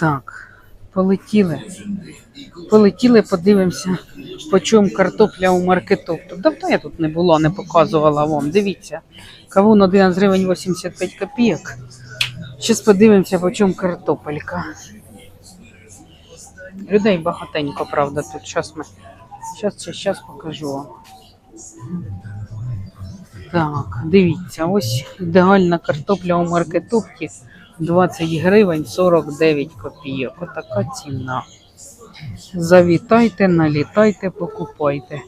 Так, полетіли. Полетіли, подивимося, по чому картопля у маркетопту. Давно я тут не була, не показувала вам. Дивіться. Кавун 11 гривень 85 копійок. Зараз подивимося, по чому картопелька. Людей багатенько, правда, тут. Зараз ми. Зараз, зараз покажу вам. Так, дивіться, ось ідеальна картопля у маркетопті 20 гривень 49 копійок. Отака ціна. Завітайте, налітайте, покупайте.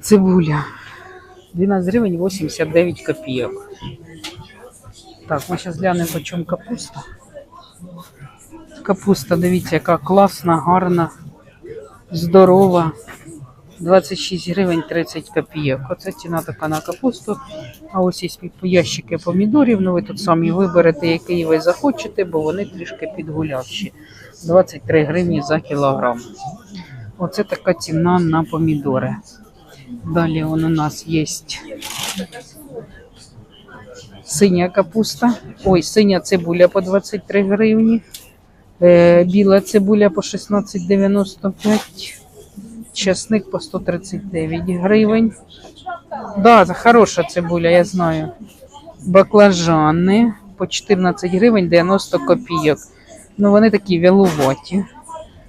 Цибуля 12 гривень 89 копійок. Так, ми зараз глянемо, по чому капуста. Капуста, дивіться, яка класна, гарна, здорова. 26 гривень 30 копійок. Оце ціна така на капусту. А ось є ящики помідорів. Ну ви тут самі виберете, який ви захочете, бо вони трішки підгулявші. 23 гривні за кілограм. Оце така ціна на помідори. Далі у нас є синя капуста. Ой, синя цибуля по 23 гривні. Е, біла цибуля по 16,95. Чесник по 139 гривень. Да, це хороша цибуля, я знаю. Баклажани по 14 гривень 90 копійок. Ну, вони такі вялуваті.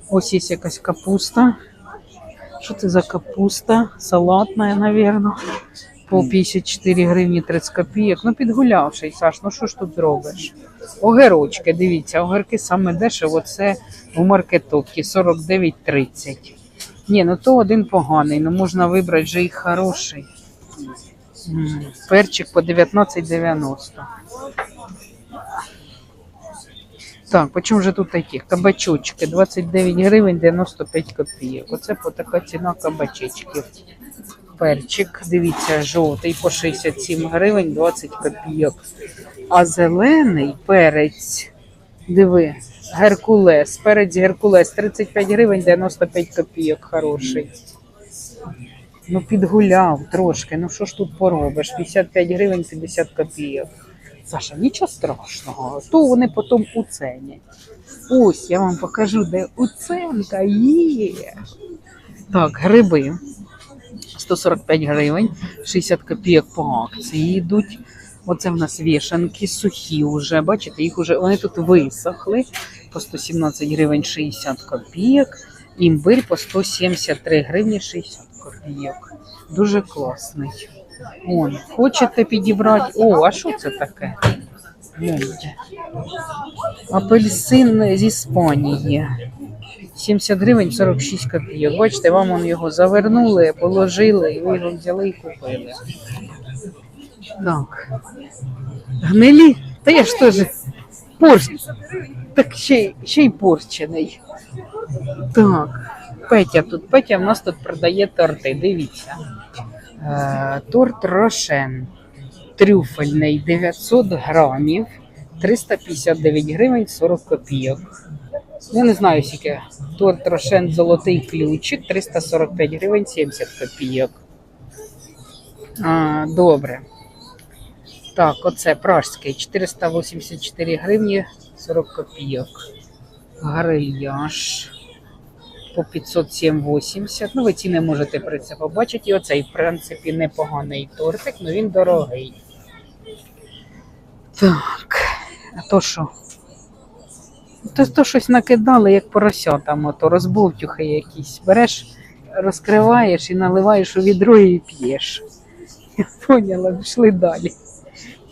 Ось є якась капуста. Що це за капуста? Салатна, напевно. По 54 гривні 30 копійок. Ну, підгулявший, Саш, ну що ж тут зробиш? Огірочки, дивіться, огірки саме дешево, це у маркетовці 49,30. Ні, ну то один поганий, ну можна вибрати вже і хороший. Перчик по 19,90. Так, по чому же тут такі? Кабачочки 29 гривень 95 копійок. Оце по така ціна кабачечків. Перчик, дивіться, жовтий по 67 гривень 20 копійок. А зелений перець, диви, Геркулес, перець Геркулес 35 гривень 95 копійок хороший. Ну, підгуляв трошки. Ну що ж тут поробиш? 55 гривень 50 копійок. Саша, нічого страшного, то вони потім уценять. Ось я вам покажу, де уценка є. Так, гриби. 145 гривень, 60 копійок по акції йдуть. Оце в нас вішанки сухі вже. Бачите, їх вже вони тут висохли по 117 гривень 60 копійок. Імбирь по 173 гривні 60 копійок. Дуже класний. Он, хочете підібрати? О, а що це таке? Апельсин з Іспанії. 70 гривень 46 копійок. Бачите, вам он його завернули, положили, і ви його взяли і купили. Так. Гнилі? Та я ж теж порч. Так ще, й- ще й порчений. Так. Петя тут. Петя в нас тут продає торти. Дивіться. Е, торт Рошен. Трюфельний 900 грамів. 359 гривень 40 копійок. Я не знаю, скільки. Торт Рошен Золотий ключик 345 гривень 70 копійок. А, добре. Так, оце пражський 484 гривні 40 копійок. Грильяж по 507,80. Ну, ви ціни можете при це побачити. І оцей, в принципі, непоганий тортик, але він дорогий. Так, а то що? То, то щось накидали, як поросятам, ото розбовтюхи якісь. Береш, розкриваєш і наливаєш у відро і п'єш. Я поняла, пішли далі.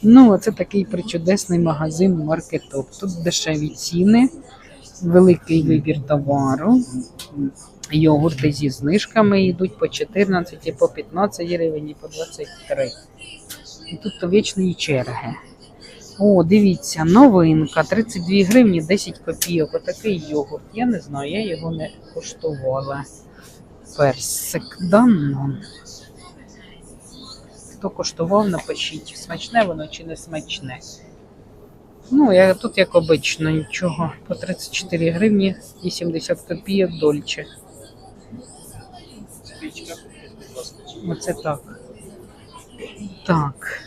Ну, це такий причудесний магазин маркетоп. Тут дешеві ціни, великий вибір товару. Йогурти зі знижками йдуть по 14, і по 15 гривень, і по 23. І тут вічні черги. О, дивіться, новинка, 32 гривні 10 копійок. Отакий йогурт. Я не знаю, я його не коштувала. Персик Данон. Хто коштував, напишіть, смачне воно чи не смачне. Ну, я тут, як обично, нічого. По 34 гривні 80 копійок дольче. Оце так. Так.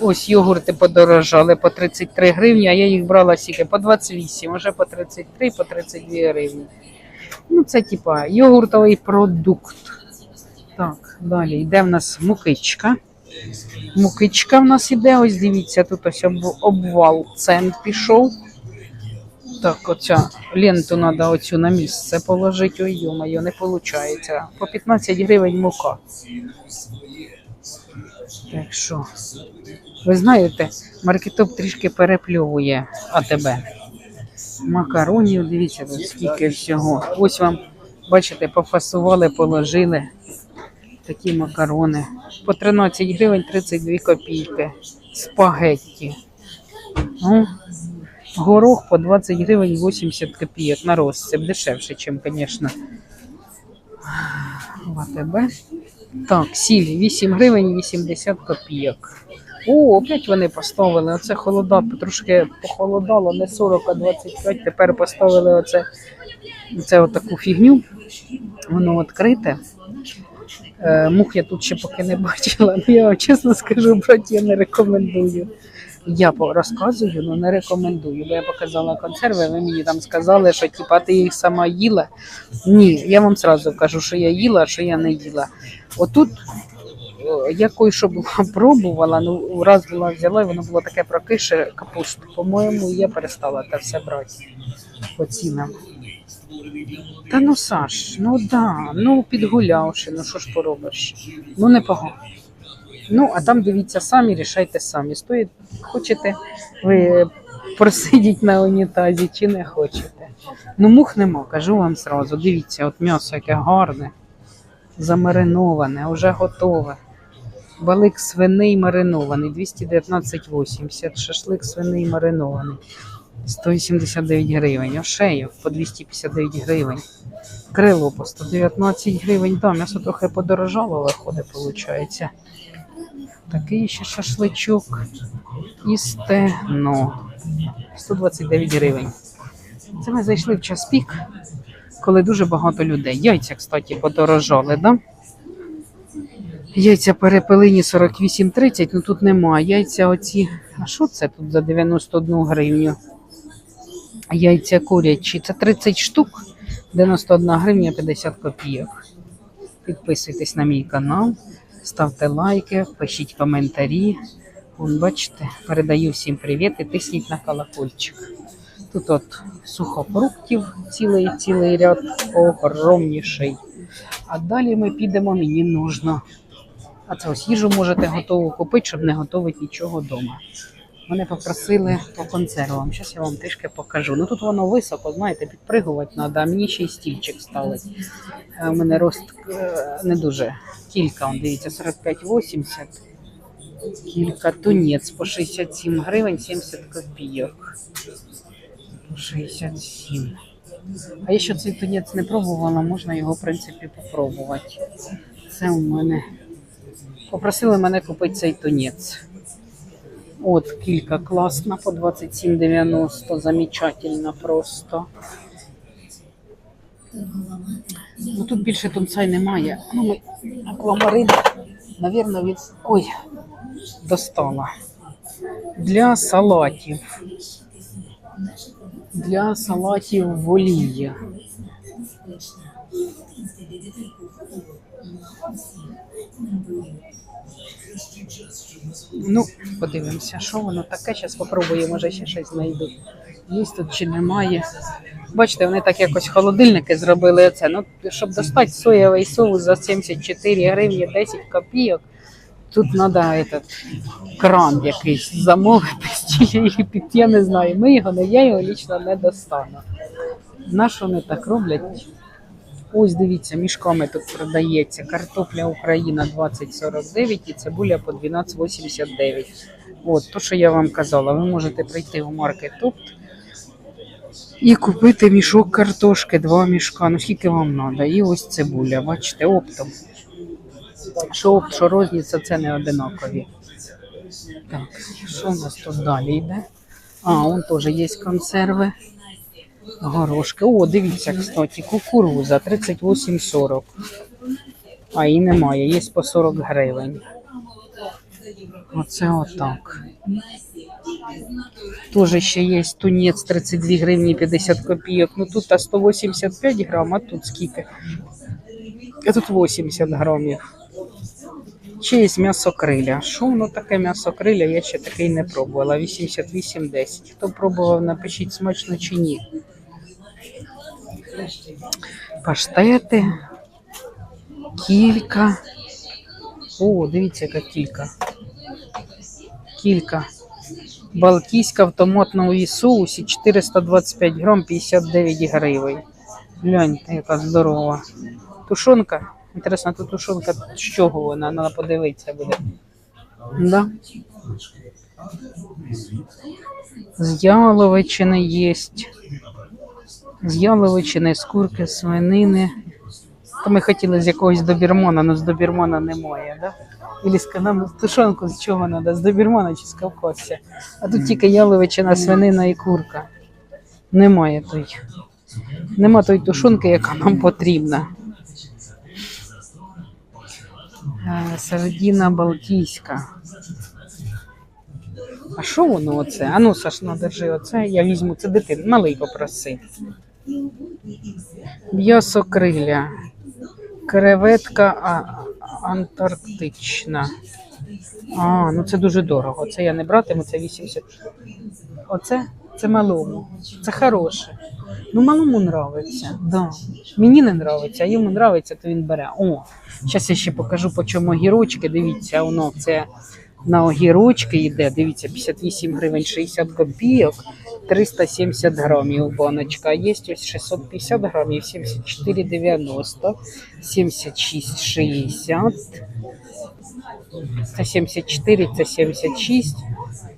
Ось йогурти подорожали по 33 гривні, а я їх брала скільки? По 28, вже по 33, по 32 гривні. Ну, це типа йогуртовий продукт. Так, далі йде в нас мукичка. Мукичка в нас іде, ось дивіться, тут ось обвал цен пішов. Так, оця ленту треба оцю на місце положити. Ой, йо-моє, не виходить. По 15 гривень мука. Так що, ви знаєте, маркетоп трішки перепльовує АТБ. Макаронів, дивіться, скільки всього. Ось вам, бачите, пофасували, положили такі макарони. По 13 гривень 32 копійки. Спагетті. Ну, горох по 20 гривень 80 копійок на розсип. Дешевше, ніж, звісно. В АТБ. Так, сіль 8 гривень 80 копійок. О, опять вони поставили. Оце холода, трошки похолодало, не 40, а 25. Тепер поставили оце, оце отаку фігню. Воно відкрите. Е, мух я тут ще поки не бачила. Ну, я вам чесно скажу, брати, я не рекомендую. Я розказую, але не рекомендую. Бо я показала консерви, ви мені там сказали, що типа ти їх сама їла. Ні, я вам сразу кажу, що я їла, що я не їла. Отут е, я кое-що була пробувала, ну раз була взяла, і воно було таке прокише капусту. По-моєму, я перестала це все брати по цінам. Та ну Саш, ну да, ну підгулявши, ну що ж поробиш? Ну непогано. Ну, а там дивіться самі, рішайте самі. Стоїть, хочете ви просидіть на унітазі чи не хочете. Ну, мух нема, кажу вам сразу. Дивіться, от м'ясо яке гарне, замариноване, вже готове. Балик свиний маринований, 219,80. Шашлик свиний маринований. 189 гривень. Ошею по 259 гривень. Крило по 119 гривень. Да, м'ясо трохи подорожало, виходить, виходить. Такий ще шашличок. І стегно. 129 гривень. Це ми зайшли в час пік, коли дуже багато людей. Яйця, кстати, подорожали, да? Яйця перепелині 48,30, ну тут немає. Яйця оці. А що це тут за 91 гривню? Яйця курячі. Це 30 штук, 91 гривня 50 копійок. Підписуйтесь на мій канал, ставте лайки, пишіть коментарі. Вон, бачите, передаю всім привіт і тисніть на колокольчик. Тут от сухофруктів цілий цілий ряд огромніший. А далі ми підемо, мені нужно. А це ось їжу можете готову купити, щоб не готувати нічого вдома. Мене попросили по консервам. Зараз я вам трішки покажу. Ну тут воно високо, знаєте, підпригувати треба, мені ще й стільчик ставить. У мене рост е, не дуже. Кілька, дивіться, 45-80. Кілька тунець по 67 гривень 70 копійок. По 67. А я ще цей тунець не пробувала, можна його, в принципі, попробувати. Це у мене. Попросили мене купити цей тунець. От кілька класна по 27,90. Замечательно просто. Ну тут більше тунця й немає. Ну, ми аквамарин, навірно, від. Ой, достала. Для салатів. Для салатів в олії. Ну, подивимося, що воно таке. Зараз спробую, може ще щось знайду. Є тут чи немає. Бачите, вони так якось холодильники зробили оце. Ну, щоб достати соєвий соус за 74 гривні 10 копійок, тут треба этот кран якийсь замовити, чи під, я не знаю. Ми його, не я його лічно не достану. На що вони так роблять? Ось дивіться, мішками тут продається картопля Україна 20,49 і цибуля по 12,89. От, то, що я вам казала, ви можете прийти в маркет Опт і купити мішок картошки, два мішка. Ну скільки вам треба? І ось цибуля, бачите, оптом. Що опт, що розниця, це не одинакові. Так, що у нас тут далі йде? А, вон теж є консерви. Горошки. О, дивіться, кстати, кукуруза 38,40. А її немає, є по 40 гривень. Оце отак. Тоже ще є тунець 32 гривні 50 копійок. Ну тут а 185 грам, а тут скільки? А тут 80 грамів. Ще є м'ясо криля. Що воно таке м'ясо криля? Я ще такий не пробувала. 88,10. Хто пробував, напишіть смачно чи ні. Паштети. Кілька. О, дивіться, яка кілька. Кілька. Балтійська в томатному соусі 425 грам 59 гривень. Гляньте, яка здорова. Тушонка. Інтересно, тут тушонка з чого вона? Треба подивитися буде. Да? З яловичини є. З яловичини, з курки, свинини. То ми хотіли з якогось добірмона, але з добірмона немає, да? Ілі з нам тушонку з чого треба? З добірмона чи з кавказця. А тут тільки яловичина, свинина і курка. Немає той. Нема той тушонки, яка нам потрібна. Е, Сардіна Балтійська. А що воно оце? А ну, Саш, ну, держи оце, я візьму це дитин, малий попроси. М'ясо криля. Креветка антарктична. А, ну це дуже дорого. Це я не братиму, це 80. Оце це малому. Це хороше. Ну, малому нравиться. Да. Мені не нравиться, а йому нравиться, то він бере. О, зараз я ще покажу, по чому огірочки. Дивіться, воно це на огірочки йде. Дивіться, 58 гривень 60 копійок, 370 грамів баночка. Є ось 650 грамів, 74,90, 76,60. Це 74, це 76.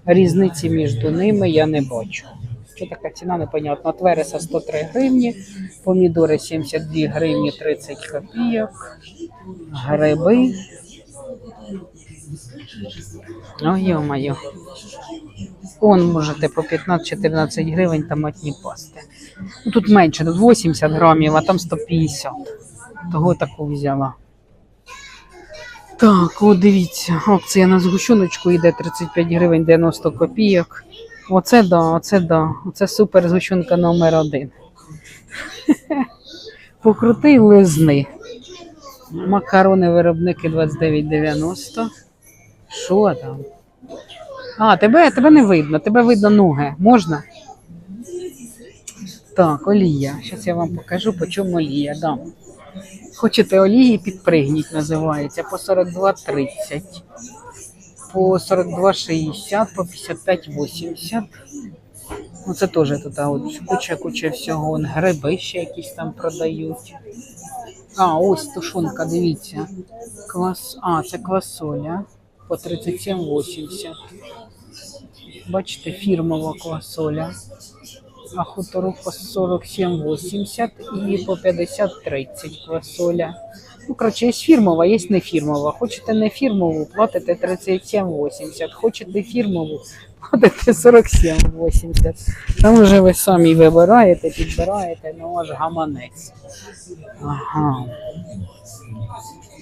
Різниці між ними я не бачу. Що така ціна, непонятно. От вереса 103 гривні, помідори 72 гривні 30 копійок, гриби. Ой, йо-моє. Он можете по 15-14 гривень томатні пасти. Ну, тут менше, тут 80 грамів, а там 150. Того таку взяла. Так, от дивіться, акція на згущеночку йде 35 гривень 90 копійок. Оце да, оце да. Оце супер згущенка номер один. Покрути лизни. Макарони виробники 29,90. Що там? А, тебе, тебе не видно, тебе видно ноги. Можна? Так, олія. Зараз я вам покажу, по чому олія дам. Хочете олії, підпригніть, називається, по 42,30, по 42,60, по 55,80. Ну, це теж тут куча-куча всього. Вон, гриби ще якісь там продають. А, ось тушонка, дивіться. Квас... А, це квасоля по 37,80. Бачите, фірмова квасоля. А хуторок по 47,80 і по 50,30 квасоля. Ну, коротше, є фірмова, є не фірмова. Хочете не фірмову, платите 37,80. Хочете фірмову, платите 47,80. Там вже ви самі вибираєте, підбираєте на ваш гаманець. Ага.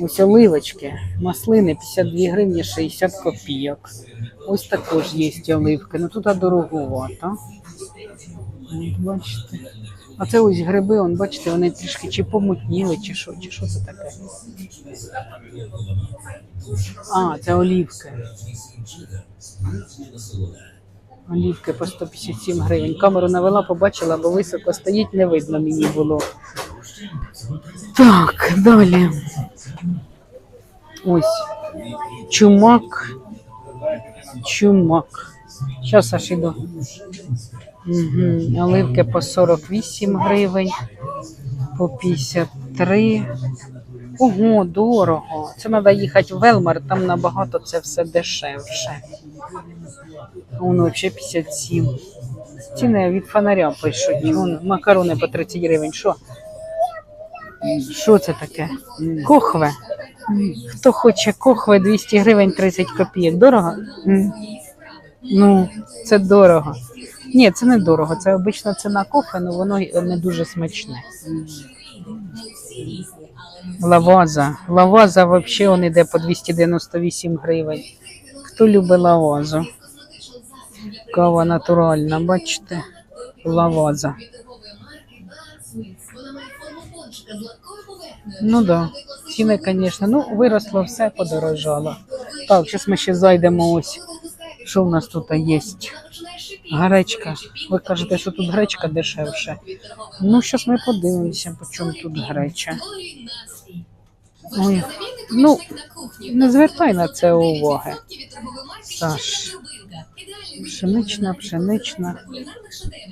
Ось оливочки, маслини 52 гривні 60 копійок. Ось також є оливки. Ну тут дороговато. Бачите. А це ось гриби, он, бачите, вони трішки чи помутніли, чи що, чи що це таке. А, це олівки. Олівки по 157 гривень. Камеру навела, побачила, бо високо стоїть, не видно мені було. Так, далі. Ось. Чумак. Чумак. Зараз аж іду. Угу. Оливки по 48 гривень, по 53. Ого, дорого. Це треба їхати в Велмар, там набагато це все дешевше. Воно взагалі 57. Ціни від фонаря пишуть. Вон, макарони по 30 гривень. Що? Що це таке? Кохве. Хто хоче кохве 200 гривень 30 копійок. Дорого? Ну, це дорого. Ні, це не дорого. Це обична ціна кофе, але воно не дуже смачне. Лаваза. Лаваза взагалі він йде по 298 гривень. Хто любить лавазу? Кава натуральна, бачите? Лаваза. Ну да. Ціни, звісно. Ну, виросло все, подорожало. Так, зараз ми ще зайдемо ось. Що в нас тут є? Гречка. Ви кажете, що тут гречка дешевше. Ну, зараз ми подивимося, по чому тут греча. Ой, ну, не звертай на це уваги. Саш. Пшенична, пшенична.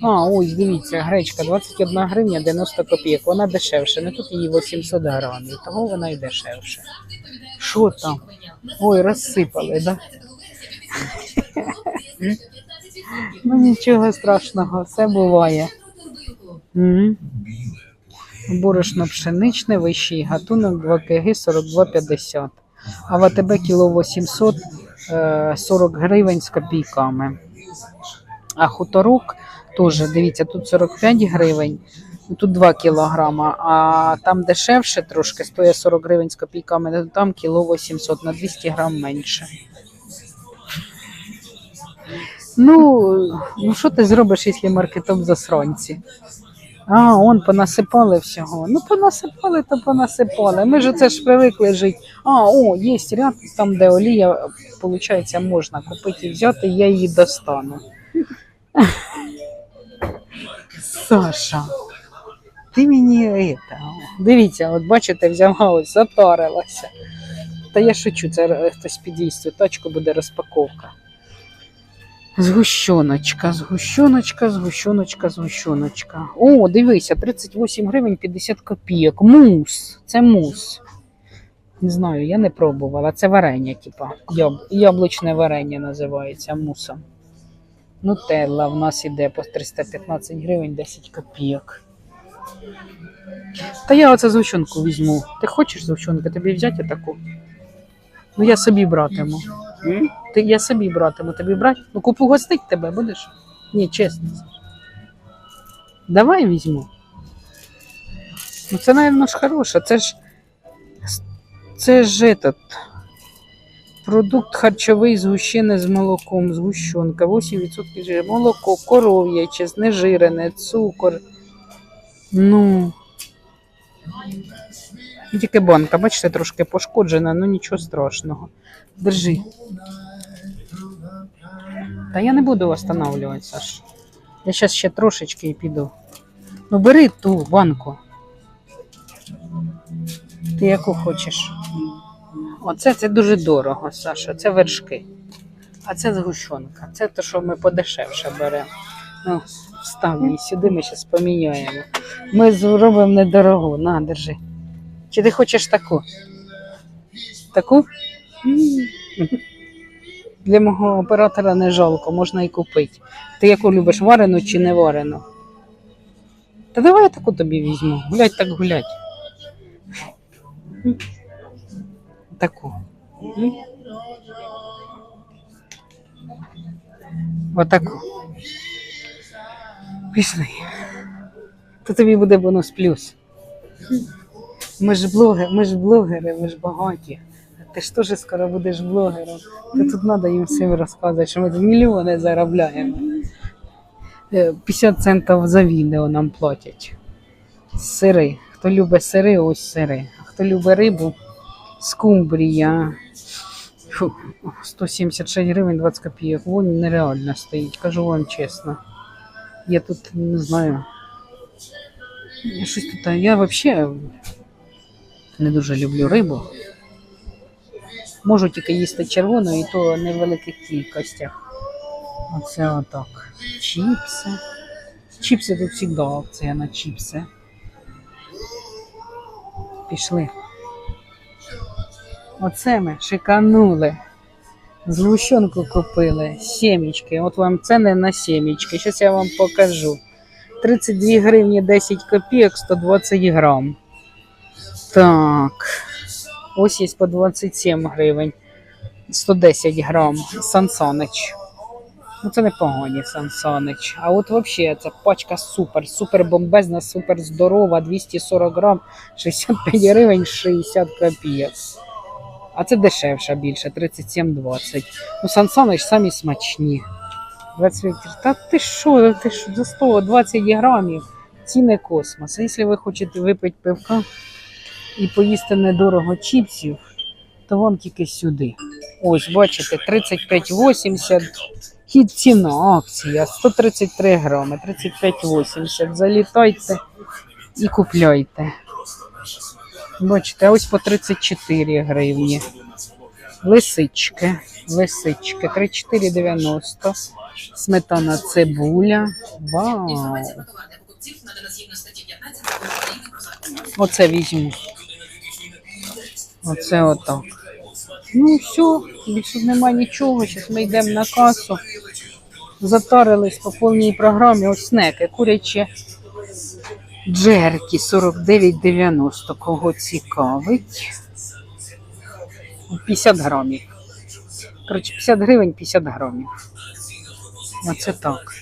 А, ось, дивіться, гречка 21 гривня 90 копійок. Вона дешевше. Не тут її 800 грамів, того вона і дешевше. Що там? Ой, розсипали, да? Ну нічого страшного, все буває. Борошно пшеничне, вищий гатунок 2 кг 42,50. А в АТБ кіло 800 е, 40 гривень з копійками. А хуторок теж, дивіться, тут 45 гривень, тут 2 кілограма, а там дешевше трошки, стоїть 40 гривень з копійками, там кіло 800, на 200 грам менше. Ну, ну що ти зробиш, якщо маркетом засранці? А, он понасипали всього. Ну, понасипали, то понасипали. Ми ж це ж привикли жити. А, о, є ряд, там, де олія, виходить, можна купити і взяти, я її достану. Саша, ти мені это, дивіться, от бачите, взяла ось, затарилася. Та я шучу, це е, хтось підійствує, тачку буде розпаковка. Згущеночка, згущеночка, згущеночка, згущеночка. О, дивися, 38 гривень 50 копійок. Мус. Це мус. Не знаю, я не пробувала. Це варення, типа. Яб... Яблучне варення називається мусом. Нутелла в нас іде по 315 гривень 10 копійок. Та я оце згущенку візьму. Ти хочеш згущенку? Тобі взяти таку? Ну я собі братиму. М? Ти я собі братиму, тобі брати? Ну купу гостить тебе будеш? Ні, чесно. Давай візьму. Ну це, напевно, ж хороше. Це ж це ж этот, продукт харчовий згущений з молоком, згущенка, 8% жиру, молоко, коров'яче, знежирене, цукор. Ну. Тільки банка, бачите, трошки пошкоджена, ну нічого страшного. Держи. Та я не буду останавливати, Саш. Я зараз ще трошечки і піду. Ну бери ту банку. Ти яку хочеш? Оце це дуже дорого, Саша. Це вершки. А це згущенка. Це те, що ми подешевше беремо. Ну, встав її сюди, ми зараз поміняємо. Ми зробимо недорогу. На, держи. Чи ти хочеш таку? Таку? Для мого оператора не жалко, можна і купити. Ти яку любиш, варену чи не варену? Та давай я таку тобі візьму. Гулять так гулять. Таку. Отаку. Пішли. То тобі буде бонус плюс. Ми ж блогери, ми ж блогери, ми ж багаті. Ти ж теж скоро будеш блогером. То тут треба їм всім розказувати, що ми тут мільйони заробляємо. Е, 50 центів за відео нам платять. Сири. Хто любить сири, ось сири. А хто любить рибу, скумбрія. Фу, 176 гривень 20 копійок. Вон нереально стоїть, кажу вам чесно. Я тут не знаю. Щось тут. Я взагалі не дуже люблю рибу. Можу тільки їсти червону і то не в великих кількостях. Оце отак. Чіпси. Чіпси тут завжди акція на чіпси. Пішли. Оце ми шиканули. Згущенку купили. Сімечки. От вам ціни на сімечки. Зараз я вам покажу. 32 гривні 10 копійок, 120 грам. Так. Ось є по 27 гривень. 110 грам. Сансанич. Ну це непогані Сансанич. А от взагалі ця пачка супер, супер бомбезна, супер здорова, 240 грам, 65 гривень, 60 копійок. А це дешевша більше, 37,20. Ну, Сансанич самі смачні. 20. Та ти що, ти що, за 120 грамів ціни космос. Якщо ви хочете випити пивка і поїсти недорого чіпсів, то вам тільки сюди. Ось, бачите, 35,80 і ціна акція 133 грами, 35,80. Залітайте і купляйте. Бачите, ось по 34 гривні. Лисички, лисички, 34,90. Сметана цибуля. Вау! Оце візьму. Оце отак. Ну все, більше немає нічого. Зараз ми йдемо на касу. Затарились по повній програмі. Ось снеки, курячі джерки 49,90. Кого цікавить? 50 грамів. Коротше, 50 гривень 50 грамів. Оце так.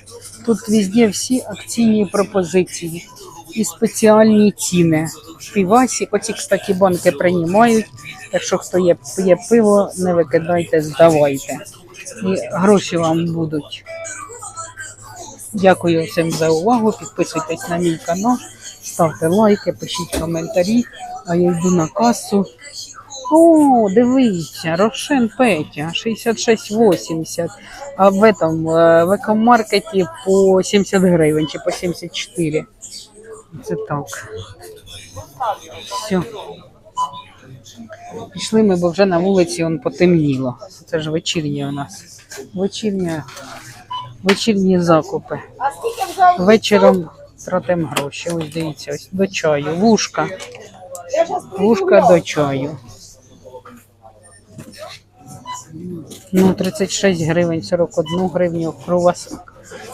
Тут везде всі акційні пропозиції і спеціальні ціни. Півасі, оці, кстати, банки приймають. Якщо хто є, п'є пиво, не викидайте, здавайте. І гроші вам будуть. Дякую всім за увагу. Підписуйтесь на мій канал, ставте лайки, пишіть коментарі. А я йду на касу. О, дивіться, Рошен Петя, 66,80. А в этом е, в екомаркеті по 70 гривень чи по 74. Це так. Все. Пішли ми, бо вже на вулиці он потемніло. Це ж вечірнє у нас. Вечірня, вечірні закупи. Вечором тратимо гроші. Ось дивіться, ось до чаю. Вушка. Вушка до чаю. Ну, 36 гривень, 41 гривню круасан.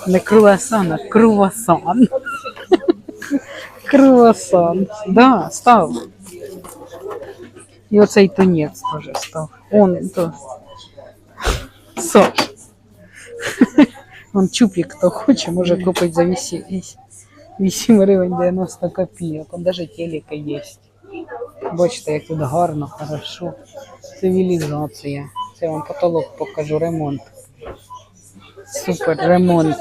Не круасан, а круасан. Круасан. Да, став. І оцей тунець теж став. Он то. Саш. Вон чупік, хто хоче, може купити за 8, 8 гривень 90 копійок. Он даже телека є. Бачите, як тут гарно, хорошо. Цивілізація. Це вам потолок покажу, ремонт. Супер ремонт.